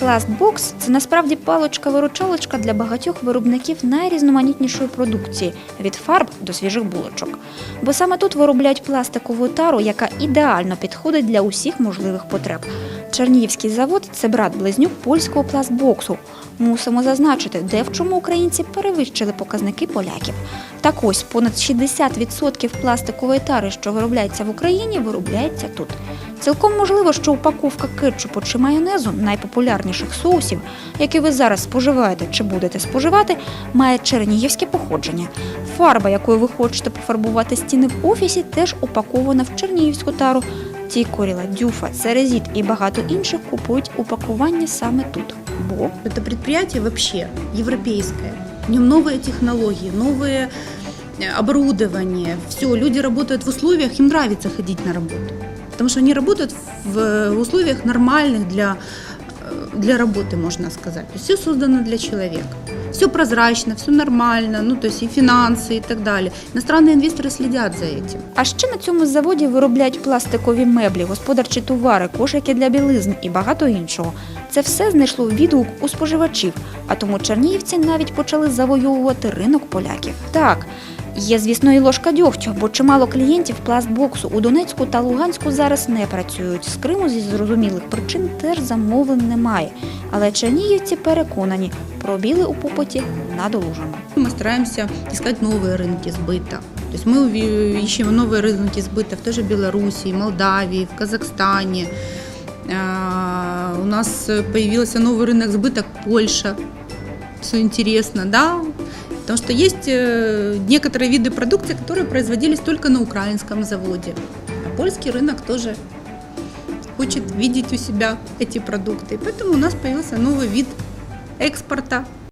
Пластбокс це насправді паличка-виручалочка для багатьох виробників найрізноманітнішої продукції від фарб до свіжих булочок. Бо саме тут виробляють пластикову тару, яка ідеально підходить для усіх можливих потреб. Чернігівський завод це брат близнюк польського пластбоксу. Мусимо зазначити, де в чому українці перевищили показники поляків. Так ось понад 60% пластикової тари, що виробляється в Україні, виробляється тут. Цілком можливо, що упаковка кетчупу чи майонезу найпопулярніших соусів, які ви зараз споживаєте чи будете споживати, має чернігівське походження. Фарба, якою ви хочете пофарбувати стіни в офісі, теж упакована в чернігівську тару Тікоріла, дюфа, церезіт і багато інших купують упакування саме тут. Бо Это предприятие вообще европейское. В нем новые технологии, новые э, оборудование. Все, люди работают в условиях, им нравится ходить на работу. Потому что они работают в условиях нормальных для, э, для работы, можно сказать. То есть все создано для человека. Все прозрачно, все нормально, ну то есть и финансы и так далее. Иностранные инвесторы следят за этим. А ще на цьому заводі виробляють пластикові меблі, господарчі товари, кошики для білизни і багато іншого. Це все знайшло відгук у споживачів, а тому чернігівці навіть почали завойовувати ринок поляків. Так. Є, звісно, і ложка дьогтю, бо чимало клієнтів пластбоксу у Донецьку та Луганську зараз не працюють. З Криму зі зрозумілих причин теж замовлень немає. Але чернігівці переконані, пробіли у попиті надолужено. Мы стараемся искать новые рынки сбыта. То есть мы уви- ищем новые рынки сбыта в той же Белоруссии, Молдавии, в Казахстане. А, У нас появился новый рынок сбыта Польша. Все интересно, да? Потому что есть э, некоторые виды продукции, которые производились только на украинском заводе. А польский рынок тоже хочет видеть у себя эти продукты. И поэтому у нас появился новый вид экспорта